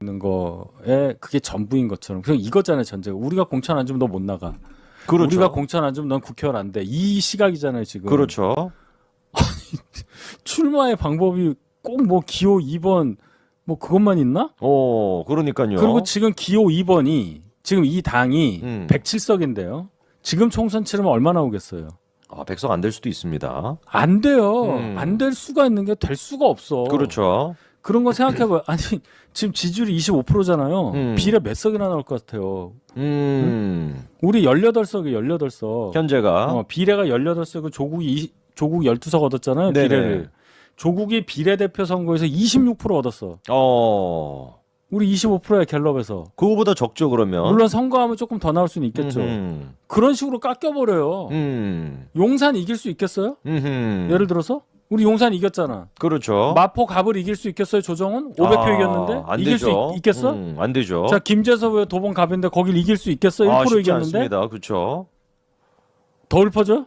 있는 거에 그게 전부인 것처럼 그냥 이거잖아요 전제가 우리가 공천 안 주면 너 못 나가 그렇죠. 우리가 공천 안 주면 넌 국회의원 안돼 이 시각이잖아요 지금 그렇죠. 출마의 방법이 꼭 뭐 기호 2번 뭐 그것만 있나? 어, 그러니까요. 그리고 지금 기호 2번이 지금 이 당이 음. 107석인데요. 지금 총선 치르면 얼마 나 오겠어요? 아, 백석 안 될 수도 있습니다. 안 돼요. 음. 안될 수가 있는 게 될 수가 없어. 그렇죠. 그런 거 생각해봐요. 아니 지금 지지율이 25%잖아요. 음. 비례 몇 석이나 나올 것 같아요. 음. 우리 18석이 18석. 현재가 어, 비례가 18석은 조국이 이- 조국 12석 얻었잖아요. 네네. 비례를. 조국이 비례대표 선거에서 26% 얻었어. 어. 우리 25%야 갤럽에서. 그거보다 적죠 그러면. 물론 선거하면 조금 더 나올 수는 있겠죠. 음. 그런 식으로 깎여버려요. 음. 용산 이길 수 있겠어요? 음. 예를 들어서 우리 용산 이겼잖아. 그렇죠. 마포 갑을 이길 수 있겠어요? 조정은 500표 아, 이겼는데 안 이길 되죠. 수 있, 겠어 음, 안 되죠. 자 김재섭 왜 도봉 갑인데 거길 이길 수 있겠어? 1% 아, 쉽지 이겼는데 않습니다. 그렇죠. 더 읊어져?